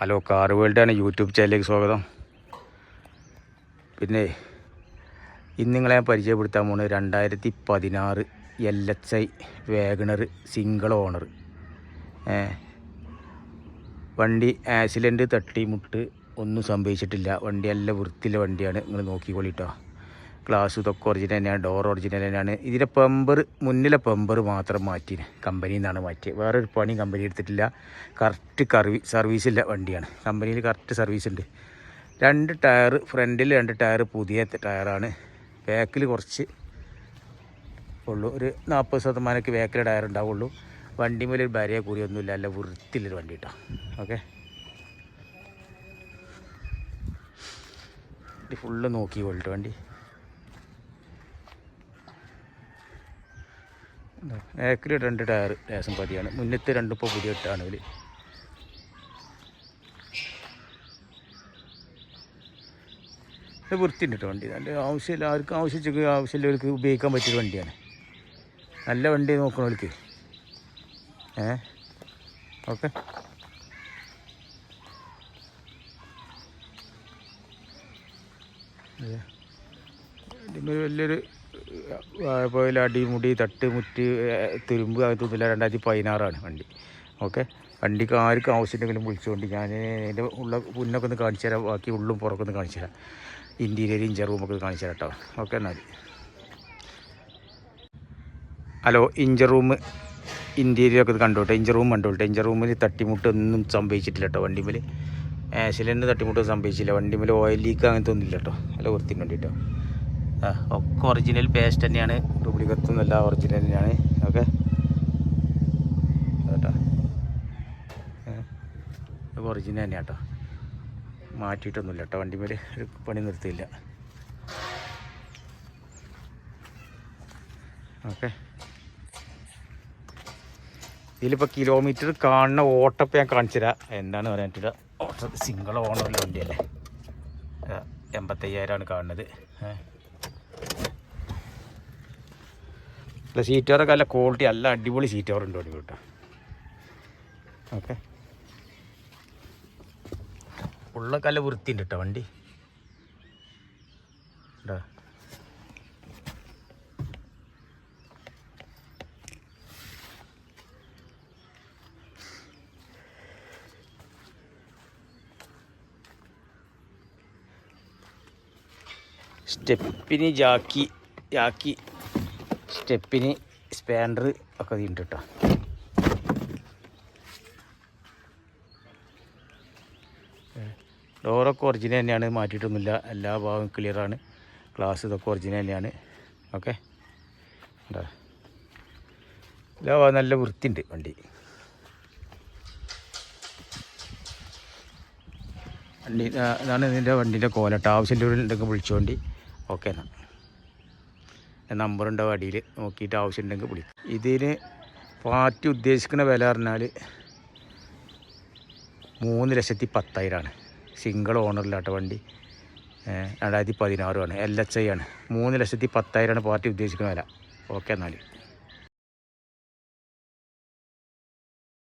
Hello car ആണ് YouTube ചാനലിലേക്ക് സ്വാഗതം. പിന്നെ ഇന്ന് നിങ്ങളെ ഞാൻ പരിചയപ്പെടുത്താൻ പോകുന്നത് രണ്ടായിരത്തി പതിനാറ് L H I WagonR single owner. വണ്ടി ആക്സിഡന്റ് തട്ടിമുട്ട് ഒന്നും സംഭവിച്ചിട്ടില്ല. വണ്ടി നല്ല വൃത്തിയുള്ള വണ്ടിയാണ്. നിങ്ങൾ നോക്കിക്കൊള്ളിട്ടോ ഗ്ലാസ് ഇതൊക്കെ ഒറിജിനൽ തന്നെയാണ് ഡോർ ഒറിജിനൽ തന്നെയാണ്. ഇതിന്റെ പമ്പർ മുന്നിലെ പമ്പർ മാത്രം മാറ്റി കമ്പനിയിൽ നിന്നാണ് മാറ്റിയത് വേറൊരു പണി കമ്പനി എടുത്തിട്ടില്ല. കറക്റ്റ് കർവി സർവീസില്ല വണ്ടിയാണ്. കമ്പനിയിൽ കറക്റ്റ് സർവീസ് ഉണ്ട് രണ്ട് ടയർ ഫ്രണ്ടിൽ രണ്ട് ടയർ പുതിയ ടയറാണ് ബാക്കിൽ കുറച്ച് ഉള്ളൂ. ഒരു നാൽപ്പത് ശതമാനമൊക്കെ ബാക്കിൽ ടയർ ഉണ്ടാവുള്ളൂ. വണ്ടി മേലൊരു ഭാര്യ കൂടിയൊന്നുമില്ല. അല്ല വൃത്തിയിലൊരു വണ്ടി കേട്ടോ ഓക്കെ ഫുള്ള് നോക്കി പോയിട്ട് വണ്ടി. ബാക്കിൽ രണ്ട് ടയർ ലേശം പതിയാണ്. മുന്നത്തെ രണ്ടിപ്പോൾ പുതിയ ഇട്ടാണ് ഇതിൽ ഇത് വൃത്തിയുണ്ട് കേട്ടോ വണ്ടി. നല്ല ആവശ്യമില്ല ആർക്കും ആവശ്യം ആവശ്യമുള്ളവർക്ക് ഉപയോഗിക്കാൻ പറ്റിയൊരു വണ്ടിയാണ്. നല്ല വണ്ടി നോക്കണവർക്ക്. ഏ? ഓക്കെ. വലിയൊരു പോയാൽ അടിമുടി തട്ട് മുറ്റ് തുരുമ്പ് അകത്തൊന്നുമില്ല രണ്ടായിരത്തി പതിനാറാണ് വണ്ടി. ഓക്കെ? വണ്ടിക്ക് ആർക്കും ആവശ്യമുണ്ടെങ്കിലും വിളിച്ചുകൊണ്ട് ഞാൻ അതിന്റെ ഉള്ള മുന്നൊക്കെ ഒന്ന് കാണിച്ചു തരാം. ബാക്കി ഉള്ളും പുറക്കൊന്ന് കാണിച്ചു തരാം. ഇന്റീരിയർ ഇഞ്ചർ റൂമൊക്കെ കാണിച്ചു തരാം കേട്ടോ. ഓക്കെ എന്നാൽ. ഹലോ ഇഞ്ചർ റൂം ഇന്റീരിയർ ഒക്കെ കണ്ടോട്ടെ ഇഞ്ചർ റൂം കണ്ടോട്ടെ ഇഞ്ചർ റൂമിൽ തട്ടിമുട്ട് ഒന്നും സംഭവിച്ചിട്ടില്ല കേട്ടോ വണ്ടിമേൽ ആക്സിഡന്റ് തട്ടിമുട്ടൊന്നും സംഭവിച്ചില്ല. വണ്ടിമേൽ ഓയിൽ ലീക്ക് അങ്ങനത്തെ ഒന്നുമില്ല കേട്ടോ. നല്ല വൃത്തിക്ക് വണ്ടി കേട്ടോ ആ ഒക്കെ ഒറിജിനൽ പേസ്റ്റ് തന്നെയാണ്. ഡ്യൂപ്ലിക്കറ്റ് ഒന്നുമല്ല ഒറിജിനൽ തന്നെയാണ്. ഓക്കെ. കേട്ടോ ഇതൊക്കെ ഒറിജിനൽ തന്നെയാണ് കേട്ടോ മാറ്റിയിട്ടൊന്നുമില്ല കേട്ടോ വണ്ടിമേൽ ഒരു പണി നിർത്തിയില്ല. ഓക്കെ. ഇതിലിപ്പോൾ കിലോമീറ്റർ കാണുന്ന ഓട്ടപ്പം ഞാൻ കാണിച്ചു തരാം എന്താണ് പറയാൻ പറ്റില്ല. ഓട്ട സിംഗിൾ ഓണറുള്ള വണ്ടിയല്ലേ? എൺപത്തയ്യായിരമാണ് കാണുന്നത്. ഏഹ് അല്ല സീറ്റ് കവറൊക്കെ നല്ല ക്വാളിറ്റി നല്ല അടിപൊളി സീറ്റ് കവർ ഉണ്ട് കേട്ടോ. ഓക്കെ ഉള്ളൊക്കെ നല്ല വൃത്തിയുണ്ട് കേട്ടോ വണ്ടി. കേട്ടോ സ്റ്റെപ്പിന് ജാക്കി ജാക്കി. സ്റ്റെപ്പിന് സ്പാൻഡർ ഒക്കെ ഉണ്ട് കേട്ടോ ഡോറൊക്കെ ഒറിജിനൽ തന്നെയാണ് മാറ്റിയിട്ടൊന്നുമില്ല. എല്ലാ ഭാഗവും ക്ലിയറാണ് ഗ്ലാസ് ഇതൊക്കെ ഒറിജിനൽ തന്നെയാണ്. ഓക്കെ ഉണ്ടോ എല്ലാ ഭാഗം നല്ല വൃത്തിയുണ്ട് വണ്ടി. വണ്ടി ഇതാണ് ഇതിന്റെ വണ്ടീന്റെ കോലട്ട്. ആവശ്യമുണ്ടെങ്കിൽ വിളിച്ചോണ്ടി. ഓക്കെ എന്നാൽ നമ്പർ ഉണ്ടാവും അടിയിൽ നോക്കിയിട്ട് ആവശ്യമുണ്ടെങ്കിൽ വിളിക്കും ഇതിന് പാറ്റി ഉദ്ദേശിക്കുന്ന വില പറഞ്ഞാൽ മൂന്ന് ലക്ഷത്തി പത്തായിരമാണ് സിംഗിൾ ഓണറിലാട്ട വണ്ടി. രണ്ടായിരത്തി പതിനാറുമാണ് എൽ എച്ച് ഐ ആണ്. മൂന്ന് ലക്ഷത്തി പത്തായിരമാണ് പാർട്ടി ഉദ്ദേശിക്കുന്ന വില. ഓക്കെ എന്നാൽ.